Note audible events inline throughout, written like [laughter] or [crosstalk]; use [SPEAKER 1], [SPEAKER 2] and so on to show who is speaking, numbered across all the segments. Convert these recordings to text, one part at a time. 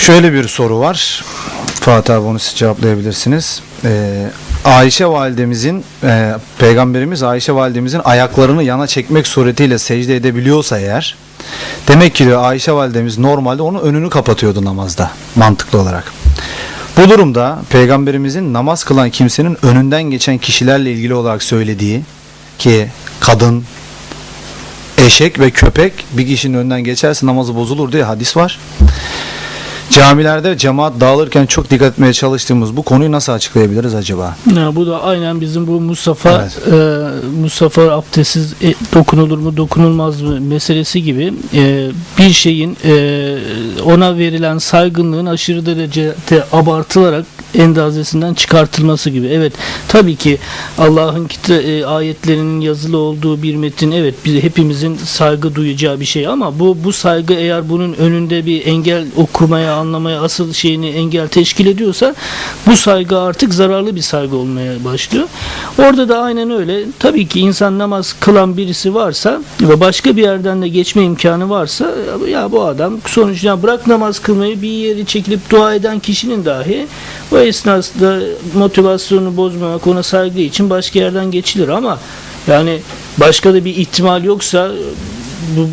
[SPEAKER 1] Şöyle bir soru var. Fatih abi onu siz cevaplayabilirsiniz. Ee, Ayşe validemizin, e, peygamberimiz Ayşe validemizin ayaklarını yana çekmek suretiyle secde edebiliyorsa eğer, demek ki diyor Ayşe validemiz normalde onun önünü kapatıyordu namazda mantıklı olarak. Bu durumda peygamberimizin namaz kılan kimsenin önünden geçen kişilerle ilgili olarak söylediği ki kadın, eşek ve köpek bir kişinin önünden geçerse namazı bozulur diye hadis var. Camilerde cemaat dağılırken çok dikkat etmeye çalıştığımız bu konuyu nasıl açıklayabiliriz acaba?
[SPEAKER 2] Ya bu da aynen bizim bu Mustafa e, Mustafa abdestsiz e, dokunulur mu dokunulmaz mı meselesi gibi e, bir şeyin e, ona verilen saygınlığın aşırı derecede abartılarak endazesinden çıkartılması gibi. Evet tabii ki Allah'ın e, ayetlerinin yazılı olduğu bir metin evet biz hepimizin saygı duyacağı bir şey ama bu bu saygı eğer bunun önünde bir engel okumaya anlamaya asıl şeyini engel teşkil ediyorsa bu saygı artık zararlı bir saygı olmaya başlıyor. Orada da aynen öyle. Tabii ki insan namaz kılan birisi varsa ve başka bir yerden de geçme imkanı varsa ya bu adam sonuçta bırak namaz kılmayı bir yeri çekilip dua eden kişinin dahi o esnasında motivasyonu bozmamak ona saygı için başka yerden geçilir ama yani başka da bir ihtimal yoksa bu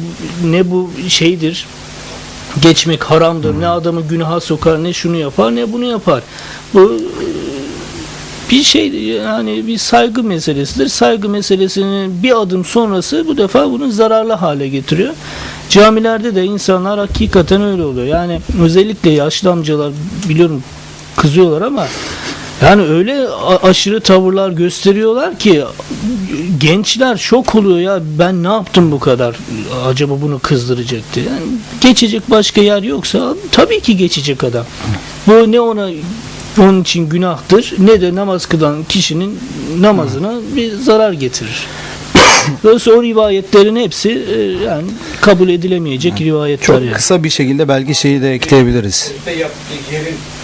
[SPEAKER 2] ne bu şeydir geçmek haramdır. Ne adamı günaha sokar, ne şunu yapar, ne bunu yapar. Bu e, bir şey yani bir saygı meselesidir. Saygı meselesinin bir adım sonrası bu defa bunu zararlı hale getiriyor. Camilerde de insanlar hakikaten öyle oluyor. Yani özellikle yaşlı amcalar biliyorum kızıyorlar ama yani öyle aşırı tavırlar gösteriyorlar ki gençler şok oluyor ya ben ne yaptım bu kadar acaba bunu kızdıracaktı. Yani geçecek başka yer yoksa tabii ki geçecek adam. Bu ne ona onun için günahtır ne de namaz kılan kişinin namazına bir zarar getirir. [coughs] Dolayısıyla o rivayetlerin hepsi e, yani kabul edilemeyecek rivayetler
[SPEAKER 1] Çok
[SPEAKER 2] yani.
[SPEAKER 1] kısa bir şekilde belki şeyi de ekleyebiliriz.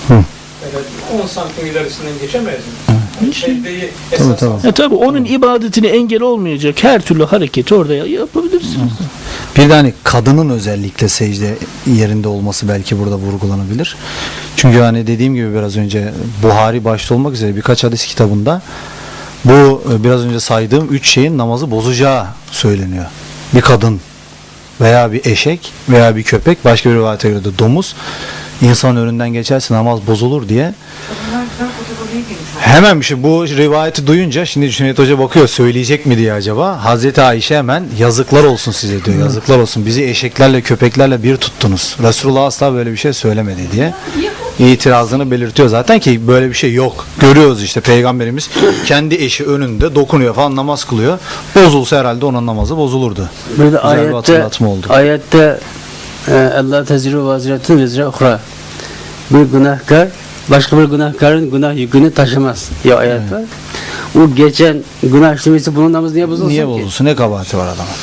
[SPEAKER 1] Hı.
[SPEAKER 3] Evet, 10 santim ilerisinden geçemez mi? Yani secdeyi
[SPEAKER 1] Tabii,
[SPEAKER 3] esas
[SPEAKER 1] tabii.
[SPEAKER 3] alsın.
[SPEAKER 2] E tabi onun ibadetine engel olmayacak her türlü hareketi orada yapabilirsiniz.
[SPEAKER 1] Bir de hani kadının özellikle secde yerinde olması belki burada vurgulanabilir. Çünkü hani dediğim gibi biraz önce Buhari başta olmak üzere birkaç hadis kitabında bu e, biraz önce saydığım üç şeyin namazı bozacağı söyleniyor. Bir kadın veya bir eşek veya bir köpek başka bir rivayete göre de domuz insan önünden geçerse namaz bozulur diye Hemen bir şey bu rivayeti duyunca şimdi Cüneyt Hoca bakıyor söyleyecek mi diye acaba. Hazreti Ayşe hemen yazıklar olsun size diyor. Yazıklar olsun. Bizi eşeklerle köpeklerle bir tuttunuz. Resulullah asla böyle bir şey söylemedi diye itirazını belirtiyor zaten ki böyle bir şey yok. Görüyoruz işte peygamberimiz kendi eşi önünde dokunuyor falan namaz kılıyor. Bozulsa herhalde onun namazı bozulurdu.
[SPEAKER 4] Burada
[SPEAKER 1] Güzel bir
[SPEAKER 4] ayette,
[SPEAKER 1] hatırlatma oldu.
[SPEAKER 4] ayette Allah teziru vaziretun vezre uhra. Bir günahkar başka bir günahkarın günah yükünü taşımaz. Ya ayet var. O geçen günah işlemesi bunun namazı niye bozulsun
[SPEAKER 1] Niye
[SPEAKER 4] ki?
[SPEAKER 1] bozulsun? Ne kabahati var adamın?